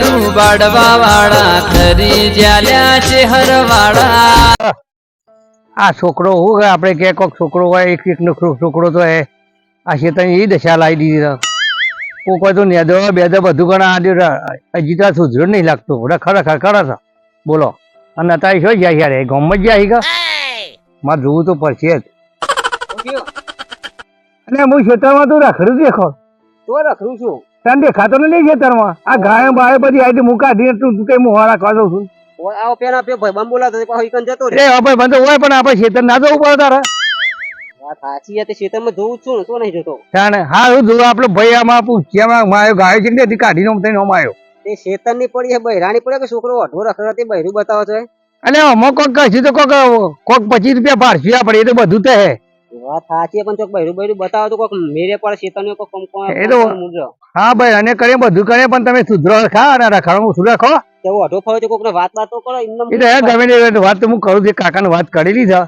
લાડુ બાડવા વાળા ખરી જ્યાલ્યા છે હરવાળા આ છોકરો હું કે આપણે કે કોક છોકરો હોય એક એક નો છોકરો તો હે. આ શેતન એ દશા લાવી દીધી કોક હોય તો નેદો બેદો બધું ગણા આ હજી તો સુધરો નહીં લાગતો. રખા રખા કરે છે બોલો. અને અત્યારે શું જાય યાર એ જ જાય કે? મારે જોવું તો પડશે જ. અને હું ખેતરમાં તો રખડું દેખો. તો રખડું છું. તને દેખાતો નહીં ખેતરમાં? આ ગાય બાય બધી આઈટી મુકા દી તું તું કઈ હું રાખવા દઉં છું? આવો પેલા પે ભાઈ બંધ બોલાતો પાછો ઈકન જતો એ હવે બંધ હોય પણ આપણે ખેતર ના જવું પડે તારે? વાત સાચી તે ખેતરમાં જોઉં છું ને તો નહીં જોતો. જાણે હા હું જોઉં આપણે ભાઈ આમાં પૂછ્યામાં માયો ગાયો છે ને કાઢીને હું તને અમાયો. તે શેતનની પડી છે બૈરાણી પડે કે છોકરો અઢો રખડે તે બૈરું બતાવો છે? અને અમુક કોક કહીશું તો કોક કોક પચીસ રૂપિયા ભારસી પડે એ તો બધું તે હે. વાત સાચી પણ ચોક બૈરું બૈરું બતાવો તો કોક મેરે પડે શેતન કોક કમ કોમ એ તો- હા ભાઈ અને કરીએ બધું કરીએ પણ તમે સુધરો ખા અને રખાડો શું રાખો? તેવો અઢો ફરે તો કોકને વાત વાત કરો એમને એ તો ગમે તે વાત તો હું કરું છું કાકાને વાત કરેલી છે.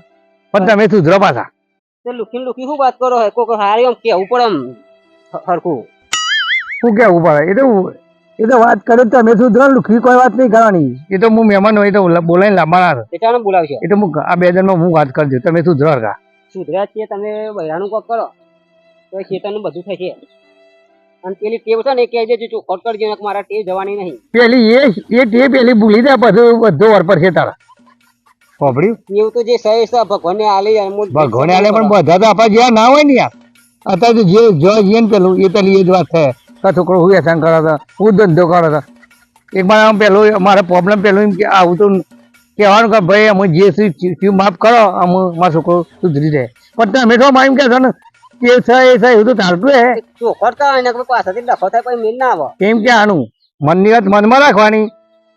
પણ તમે સુધરો પાછા. તે લુખી શું વાત કરો હે? કોક હારી આમ કેવું પડે આમ હરખું. શું કેવું પડે? એ તો એ તો વાત કરે તમે સુધરો લુખી કોઈ વાત નહીં કરવાની. એ તો હું મહેમાન હોય તો બોલાવીને બોલાવશે એ તો હું આ બે જણમાં હું વાત કરજો તમે સુધરો ખા સુધર્યા છે તમે બૈરાનું કોક કરો તો શેતનનું બધું થશે. અને પેલી ટેવ છે ને એ કહેજે જો ચોખવટ કરજો મારા ટેવ જવાની નહીં. પેલી એ એ તે પેલી ભૂલી દે બધું વાર પર છે તારા. સાંભળ્યું એવું તો જે સહે છે ભગવાનને આલી અનમોલ ભગવાને આલે પણ બધા તો આપણા જ્યાં ના હોય ને યાર. અત્યારે તો જે જો જીએ ને પેલું એ પેલી એ જ વાત થાય કે છોકરો હું વ્યસન કરે છે હું ધંધો કરે છે એક આમ પેલું મારે પ્રોબ્લેમ પેલું એમ કે આવું તો કહેવાનું કે ભાઈ અમે જે શું માફ કરો અમે મારો છોકરો સુધરી જાય. પણ તમે તો એમ કે છો ને કે છે એ છે એવું તો ચાલતું હે. ચોખવટ હોય ને પાછળથી ડખો થાય પછી મેલ ના આવે કેમ કે આનું મનની વાત મનમાં રાખવાની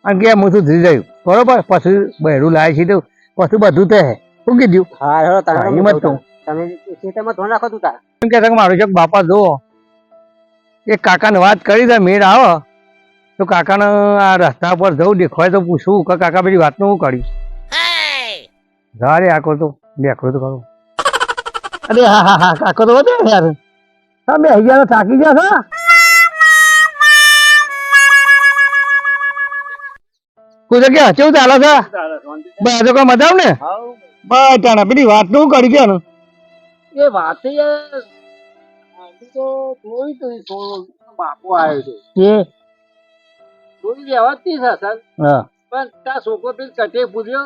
અને કે હું સુધરી જાય બરોબર? પછી બહેરું લાવે છે તો પછી બધું તો હે. શું કીધું? હા હા, તમે હિંમત જ કહું. તમે ખેતરમાં ધોન રાખો તું તાર. એમ કે બાપા જુઓ. એક કાકાને વાત કરી દે મેળ આવો. તો કાકાને આ રસ્તા પર જવું દેખાય તો પૂછવું કે કાકા પેલી વાતનું હું કરી ધારે આકો તો દેખો તો ખરું. અરે હા હા હા કાકો તો વધે યાર. તમે અહીંયા થાકી ગયા છો? કોઈ જગ્યા કેવું ચાલે છે? બસ તો કોઈ મજા ને બસ તાણે પેલી વાતનું કરી ગયા એ વાત તો જોઈ તો બાપુ આવ્યો છે. કે થોડી વ્યવસ્થિત છે સર હા. પણ તા છોકરો પેલી કટે પૂછ્યો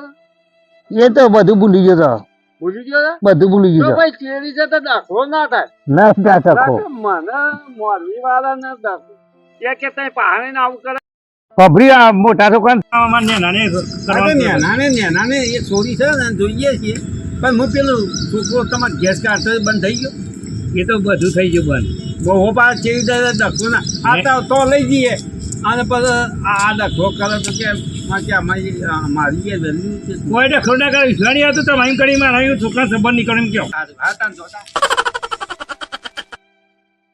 એ તો બધું ભૂલી ગયો તો. ભૂલી ગયો બધું ભૂલી ગયો ભાઈ ચેડી છે તો દાખલો ના થાય. ના થાય દાખલો. મને મોરવી વાળા ને દાખલો. એ કે તઈ પહાડે ને આવું કરે? કબરી આ મોટા છોકરા નાને નાને એ છોડી છે ને જોઈએ છીએ પણ હું પેલું છોકરો તમારે ગેસ કાઢતો બંધ થઈ ગયો? એ તો બધું થઈ ગયું બંધ. બહુ પાછળ કેવી રીતે ડખો ના. આ તો લઈ જઈએ. અને પછી આ આ ડખો કરે તો કે મારી કોઈ ડખો ના કરે હતું તો એમ કરી મારા છોકરા સંબંધ નહીં કેમ એમ કયો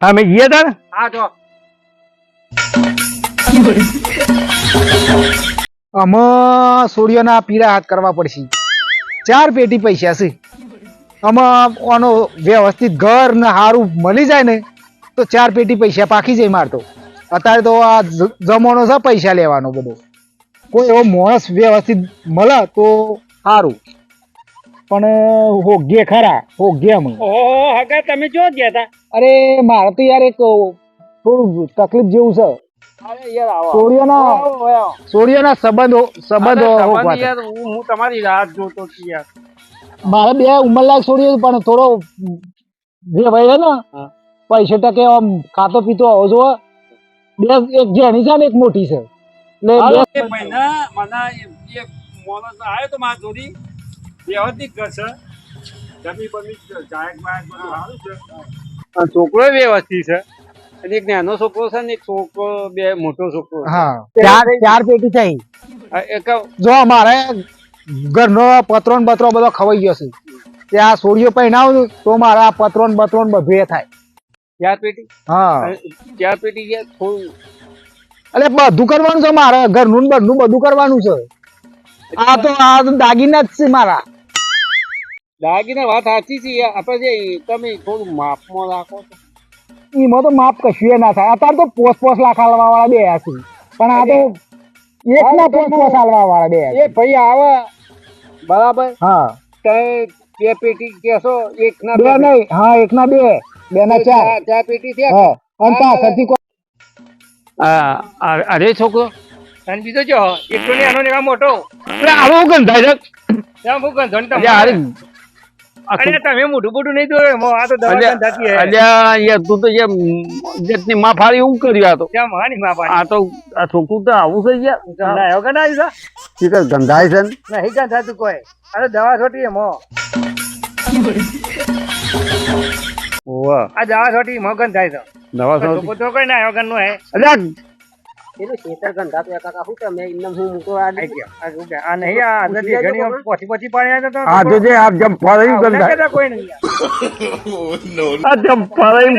હા મેં ગયા અમે તાર? હા જો. આમાં સૂર્યના પીળા હાથ કરવા પડશે. ચાર પેટી પૈસા છે. આમાં આનો વ્યવસ્થિત ઘર ને સારું મળી જાય ને તો ચાર પેટી પૈસા પાકી જાય મારતો અત્યારે તો આ જમાનો છે પૈસા લેવાનો બધો. કોઈ એવો માણસ વ્યવસ્થિત મળે તો સારું. પણ હોગે ખરા હોગે અમે ઓહો હગા તમે જો ગયા હતા અરે મારે તો યાર એક થોડું તકલીફ જેવું છે. સોડિયાના સોડિયાના સંબંધો સંબંધો હું તમારી રાહ જોતો છું યાર. મારે બે ઉંમરલાયક છોડ્યો પણ થોડો જે ભાઈ ને પૈસે ટકે આમ ખાતો પીતો આવજો જો બે એક જેની છે ને એક મોટી છે. એટલે બે મહિના મને એક માણસ આવ્યો તો મારા જોડી. વ્યવસ્થિત કરશે જમી બમી જાયક બાયક બધું સારું છે. છોકરો વ્યવસ્થિત છે. અને એક નાનો છોકરો છે ને એક છોકરો બે મોટો છોકરો હા ચાર ચાર પેટી થઈ. એક જો અમારે ઘરનો પત્રો ને બત્રો બધો ખવાઈ ગયો છે. ત્યાં સોડિયો પહેરાવું તો મારા પત્રોન પત્રો ને બત્રો ને બધું એ થાય. ચાર પેટી? હા. અને પેટી ગયા થોડું એટલે બધું કરવાનું છે મારે ઘરનું નું બધું બધું કરવાનું છે. આ તો આ તો દાગીના જ છે મારા. દાગીના વાત સાચી છે. આપણે જે તમે થોડું માપમાં રાખો એમાં તો માપ કશું ના થાય. અત્યારે તો પોસ પોસ લાખ વાળા બે છે. પણ આ તો એક ના પોસ પોસ હાલવા વાળા બે એ ભાઈ આવે. બરાબર? હા. તે બે પેટી કેસો એક ના બે. નહીં હા એક ના બે. બે ના ચાર. ચા પેટી છે હા અને પાછળથી કોઈ અરે છોકરો. અને બીજો જો એક તો ને આનો નેવા મોટો. એટલે આવો ગંધાય છે ત્યાં હું ગંધો ને અરે અરે તમે મોઢું મોઢું નહીં જોયું મો આ તો દવા ગંધાતી હે. અલ્યા યાર તું તો જેમ જેટની માં ફાડી એવું કર્યું આ તો. કેમ માની માં પાડી આ તો આ છોકરું તો આવું થઈ ગયા. ના એવું કના આવી શીખર ગંધાય છે ને? નહીં ગંધાતું કોઈ. અરે દવા છોટી મો ઓવા. આ જવા છોટી મો ગંધાય છે દવા તો કોઈ ના આવ્યો ગન્નો હે. અલ્યા. પેલું કાકા મૂકો આ આ નહીં આ અંદર જે ઘણી પાણી આવે તો. જે આપ જમ આવડા કોઈ નહીં. આ જમ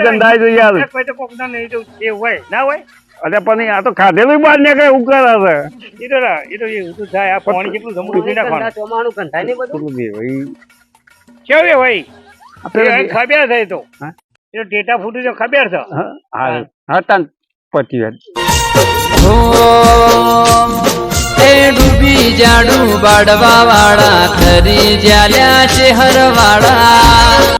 ગંધાય તો યાર. યાર કોઈ તો કોક ના નહીં તો એ હોય. ના હોય? અરે પણ આ તો ખાધેલું બહાર ને કઈ ઉકાર છે. એ તો ના, એ તો એવું તો થાય. આ પાણી કેટલું જમવું નથી નાખવાનું? ગંધા ચોમાનું ગંધાય નહીં બધું? કેવું ભાઈ આપણે એ ખબર છે તો? એ તો ટેટા ફૂટ્યું છે ખબર છે. હા હા હા પતી વાત. એ ડૂબી જાડું બાડવા વાળા ખરી જ્યાલ્યા છે હરવાળા.